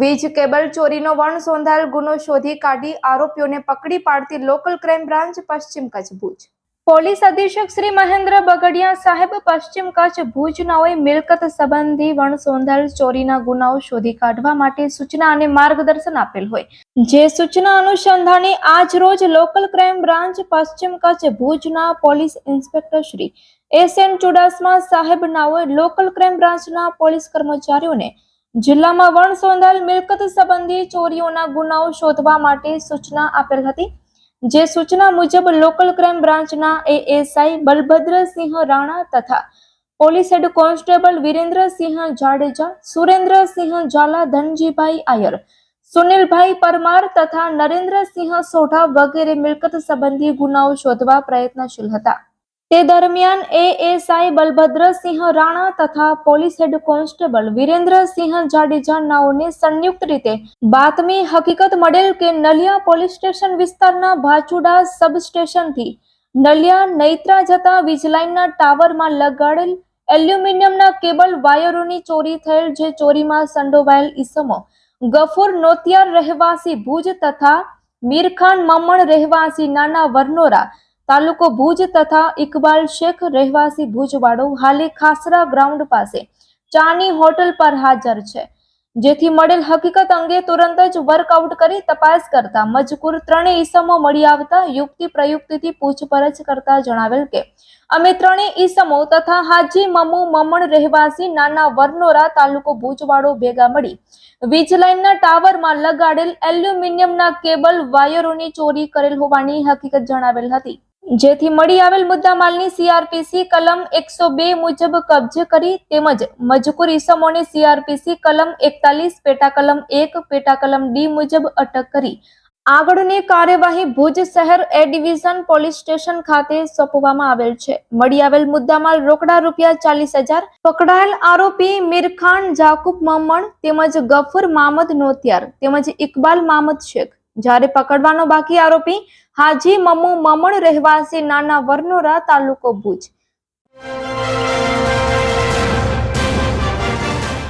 વીજ, કેબલ ચોરીનો વણસોંધાયેલ ગુનો શોધી કાઢી આરોપીઓને પકડી પાડતી લોકલ ક્રાઇમ બ્રાન્ચ પશ્ચિમ કચ્છ ભુજ. પોલીસ અધિક્ષક શ્રી મહેન્દ્ર બગડિયા સાહેબ પશ્ચિમ કચ્છ ભુજનાઓએ મિલકત સંબંધી વણસોંધાયેલ ચોરીના ગુનાઓ શોધી કાઢવા માટે સૂચના અને માર્ગદર્શન આપેલ હોય. જે સૂચના અનુસંધાને આજ રોજ લોકલ ક્રાઇમ બ્રાન્ચ પશ્ચિમ કચ્છ ભુજના police inspector Shri S N Chudasama સાહેબ નાઓએ લોકલ ક્રાઇમ બ્રાન્ચના પોલીસ કર્મચારીઓને જિલ્લામાં વણસોંધાયેલ મિલકત સંબંધી ચોરીઓના ગુનાઓ શોધવા માટે સૂચના આપેલ હતી. જે સૂચના મુજબ લોકલ ક્રાઇમ બ્રાન્ચના એએસઆઈ બલભદ્રસિંહ રાણા તથા police head constable Virendrasinh Jadeja, Surendrasinh Jhala, Dhanjibhai Ayar, Sunilbhai Parmar તથા નરેન્દ્રસિંહ સોઢા વગેરે મિલકત સંબંધી ગુનાઓ શોધવા પ્રયત્નશીલ હતા. તે દરમિયાન એએસઆઈ બલભદ્રસિંહ રાણા તથા police head constable Virendrasinh Jadeja નાઓને સંયુક્ત રીતે બાતમી હકીકત મળેલ કે નલિયા પોલીસ સ્ટેશન વિસ્તારના ભાચુડા સબસ્ટેશનથી નલિયા નૈત્રા જતા વીજલાઇનના ટાવરમાં લગાડેલ એલ્યુમિનિયમના કેબલ વાયરોની ચોરી થયેલ જે ચોરીમાં સંડોવાયેલ ઈસમો ગફુર નોતિયાર રહેવાસી ભુજ તથા મીરખાન મમણ રહેવાસી નાના વરનોરા તાલુકો ભુજ તથા ઇકબાલ શેખ રહેવાસી ભુજવાડો હાલે ખાસરા ગ્રાઉન્ડ પાસે ચાની હોટલ પર હાજર છે, જેથી મળેલ હકીકત અંગે તુરંત જ વર્કઆઉટ કરી તપાસ કરતા મજકૂર ત્રણેય ઈસમો મળી આવતા યુક્તિ પ્રયુક્તિથી પૂછપરછ કરતા જણાવેલ કે, અમે ત્રણેય ઈસમો તથા હાજી મમુ મમણ રહેવાસી નાના વરનોરા તાલુકો ભુજવાડો ભેગા મળી વીજ લાઇનના ટાવરમાં લગાડેલ એલ્યુમિનિયમના કેબલ વાયરોની ચોરી કરેલ હોવાની હકીકત જણાવેલ હતી. જેથી મળી આવેલ મુદ્દામાલની સીઆરપીસી કલમ એકસો બે મુજબ કબજે કરી તેમજ મજકૂર ઈસમોને સીઆરપીસી કલમ એકતાલીસ પેટા કલમ એક પેટા કલમ ડી મુજબ અટક કરી. આગળની કાર્યવાહી ભુજ શહેર એ ડિવિઝન પોલીસ સ્ટેશન ખાતે સોંપવામાં આવેલ છે. મળી આવેલ મુદ્દામાલ રોકડા રૂપિયા ચાલીસ હજાર, પકડાયેલ આરોપી મીરખાન, જાકુબ મમણ તેમજ ગફુર મામદ નોતિયાર તેમજ ઇકબાલ મામદ શેખ. જ્યારે પકડવાનો બાકી આરોપી હાજી મમુ મમણ રહેવાસી નાના વરનોરા તાલુકો ભુજ.